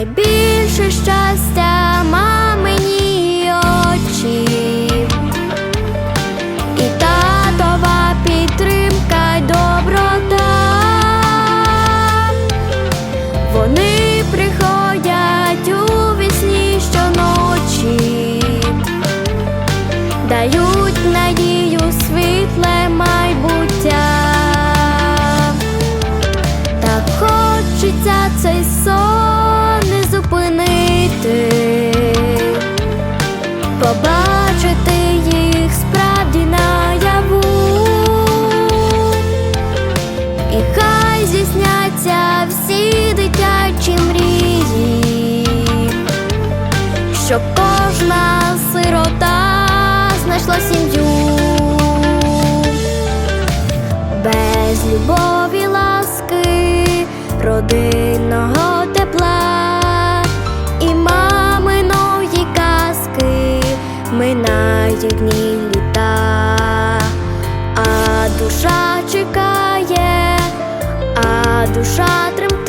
найбільше щастя мамині очі і татова підтримка й доброта. Вони приходять у вісні щоночі, дають надію світле майбуття. Так хочеться цей сон. Дитячі мрії, щоб кожна сирота знайшла сім'ю. Без любові ласки, родинного тепла і маминої казки минають дні літа, а душа чекає, душа тремтить,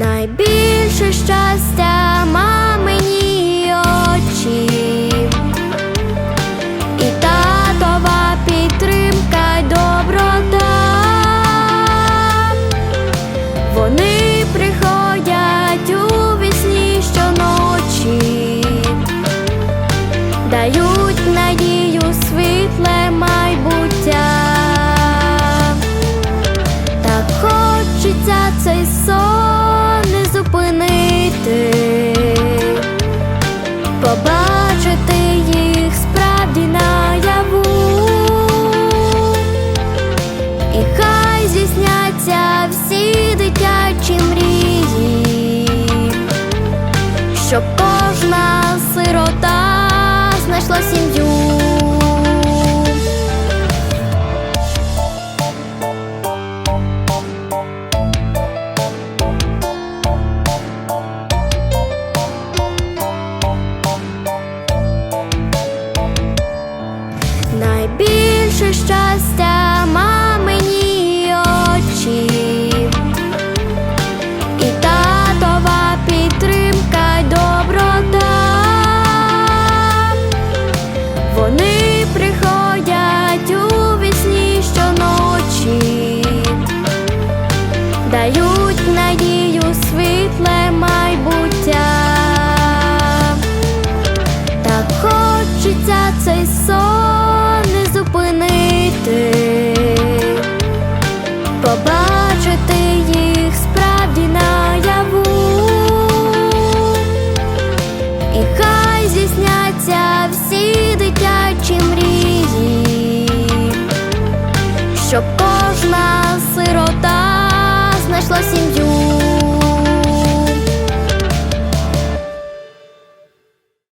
Найбільше побачити їх справді наяву, і хай зісняться всі дитячі мрії, щоб кожна сирота знайшла сім'ю. Щоб кожна сім'ю.